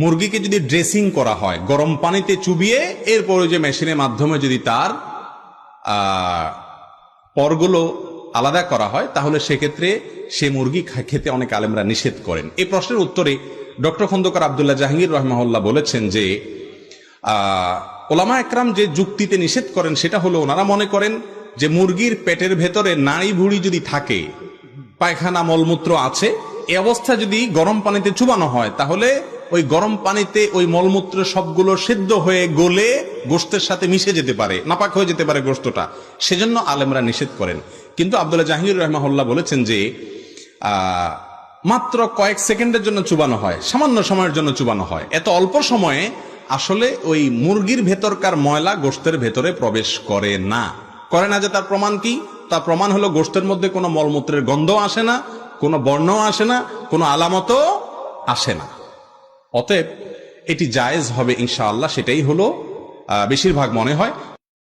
মুরগিকে যদি ড্রেসিং করা হয়, গরম পানিতে চুবিয়ে, এরপরে যে মেশিনের মাধ্যমে যদি তার পরগুলো আলাদা করা হয়, তাহলে সেক্ষেত্রে সে মুরগি খেতে অনেক আলেমরা নিষেধ করেন। এই প্রশ্নের উত্তরে ডক্টর খন্দকার আবদুল্লাহ জাহাঙ্গীর রহমাহুল্লাহ বলেছেন যে ওলামা একরাম যে যুক্তিতে নিষেধ করেন সেটা হলো ওনারা মনে করেন যে মুরগির পেটের ভেতরে নাড়ি ভুড়ি যদি থাকে, পায়খানা মলমূত্র আছে এই অবস্থা যদি গরম পানিতে চুবানো হয়, তাহলে ওই গরম পানিতে ওই মলমূত্র সবগুলো সিদ্ধ হয়ে গলে গোস্তের সাথে মিশে যেতে পারে, নাপাক হয়ে যেতে পারে গোস্তটা সেজন্য আলেমরা নিষেধ করেন। কিন্তু আব্দুল্লাহ জাহির রহমাহুল্লাহ বলেছেন যে মাত্র কয়েক সেকেন্ডের জন্য চুবানো হয়, সামান্য সময়ের জন্য চুবানো হয়। এত অল্প সময়ে আসলে ওই মুরগির ভেতরকার ময়লা গোস্তের ভেতরে প্রবেশ করে না। করে না যে তার প্রমাণ কি? তার প্রমাণ হলো গোস্তের মধ্যে কোনো মলমূত্রের গন্ধ আসে না, কোনো বর্ণ আসে না, কোনো আলামতও আসে না। অতএব এটি জায়েজ হবে ইনশাআল্লাহ সেটাই হলো বেশিরভাগ মনে হয়।